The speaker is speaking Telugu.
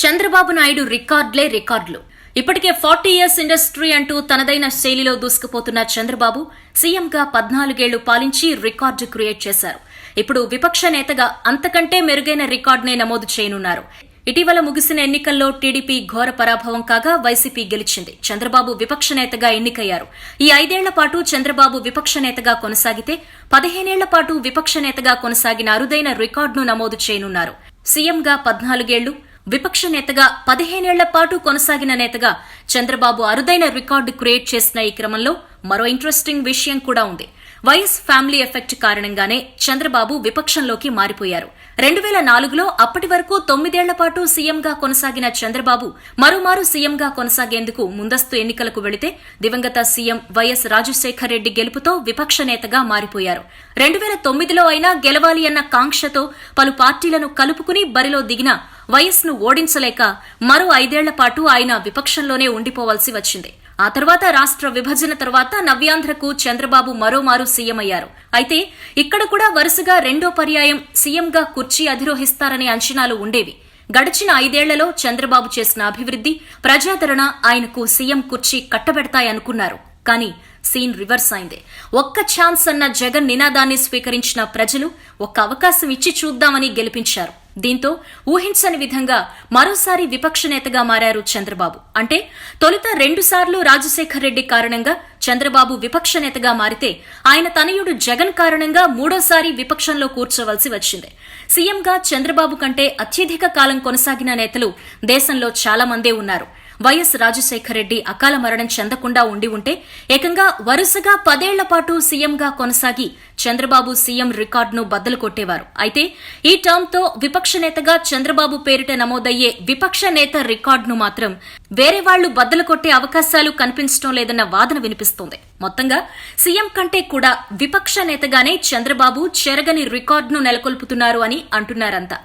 చంద్రబాబు నాయుడు రికార్డులే రికార్డులు. ఇప్పటికే ఫార్టీ ఇయర్స్ ఇండస్ట్రీ అంటూ తనదైన శైలిలో దూసుకుపోతున్న చంద్రబాబు సీఎంగా పద్నాలుగేళ్ళు పాలించి రికార్డు క్రియేట్ చేశారు. ఇప్పుడు విపక్ష నేతగా అంతకంటే మెరుగైన రికార్డునే నమోదు చేయనున్నారు. ఇటీవల ముగిసిన ఎన్నికల్లో టీడీపీ ఘోర పరాభవం కాగా వైసీపీ గెలిచింది. చంద్రబాబు విపక్ష నేతగా ఎన్నికయ్యారు. ఈ ఐదేళ్ళ పాటు చంద్రబాబు విపక్ష నేతగా కొనసాగితే పదిహేనేళ్ళ పాటు విపక్ష నేతగా కొనసాగిన అరుదైన రికార్డును నమోదు చేయనున్నారు. సీఎంగా పద్నాలుగేళ్ళు విపక్ష నేతగా పదిహేనేళ్ళ పాటు కొనసాగిన నేతగా చంద్రబాబు అరుదైన రికార్డు క్రియేట్ చేసిన ఈ క్రమంలో మరో ఇంట్రెస్టింగ్ విషయం కూడా ఉంది. వైఎస్ ఫ్యామిలీ ఎఫెక్ట్ కారణంగానే చంద్రబాబు విపక్షంలోకి మారిపోయారు. రెండు వేల నాలుగులో అప్పటి వరకు తొమ్మిదేళ్ళ పాటు సీఎంగా కొనసాగిన చంద్రబాబు మరోమారు సీఎంగా కొనసాగేందుకు ముందస్తు ఎన్నికలకు వెళితే దివంగత సీఎం వైఎస్ రాజశేఖర్ రెడ్డి గెలుపుతో విపక్ష నేతగా మారిపోయారు. రెండు వేల తొమ్మిదిలో అయినా గెలవాలి అన్న కాంక్షతో పలు పార్టీలను కలుపుకుని బరిలో దిగిన వైఎస్ను ఓడించలేక మరో ఐదేళ్ళ పాటు ఆయన విపక్షంలోనే ఉండిపోవాల్సి వచ్చింది. ఆ తర్వాత రాష్ట్ర విభజన తర్వాత నవ్యాంధ్రకు చంద్రబాబు మరోమారు సీఎం అయ్యారు. అయితే ఇక్కడ కూడా వరుసగా రెండో పర్యాయం సీఎంగా కుర్చీ అధిరోహిస్తారనే అంచనాలు ఉండేవి. గడిచిన ఐదేళ్ళలో చంద్రబాబు చేసిన అభివృద్ధి ప్రజాదరణ ఆయనకు సీఎం కుర్చీ కట్టబెడతాయనుకున్నారు. కానీ సీన్ రివర్స్ అయింది. ఒక్క ఛాన్స్ అన్న జగన్ నినాదాన్ని స్వీకరించిన ప్రజలు ఒక్క అవకాశం ఇచ్చి చూద్దామని గెలిపించారు. దీంతో ఊహించని విధంగా మరోసారి విపక్ష నేతగా మారారు చంద్రబాబు. అంటే తొలుత రెండుసార్లు రాజశేఖర్ రెడ్డి కారణంగా చంద్రబాబు విపక్ష నేతగా మారితే ఆయన తనయుడు జగన్ కారణంగా మూడోసారి విపక్షంలో కూర్చోవలసి వచ్చింది. సీఎంగా చంద్రబాబు కంటే అత్యధిక కాలం కొనసాగిన నేతలు దేశంలో చాలా మందే ఉన్నారు. వైఎస్ రాజశేఖరరెడ్డి అకాల మరణం చెందకుండా ఉండి ఉంటే ఏకంగా వరుసగా పదేళ్ళ పాటు సీఎంగా కొనసాగి చంద్రబాబు సీఎం రికార్డును బద్దలు కొట్టేవారు. అయితే ఈ టర్మ్తో విపక్ష నేతగా చంద్రబాబు పేరిట నమోదయ్యే విపక్ష నేత రికార్డును మాత్రం వేరే వాళ్ళు బద్దలు కొట్టే అవకాశాలు కనిపించడం లేదన్న వాదన వినిపిస్తోంది. మొత్తంగా సీఎం కంటే కూడా విపక్ష నేతగానే చంద్రబాబు చెరగని రికార్డును నెలకొల్పుతున్నారు అని అంటున్నారంతా.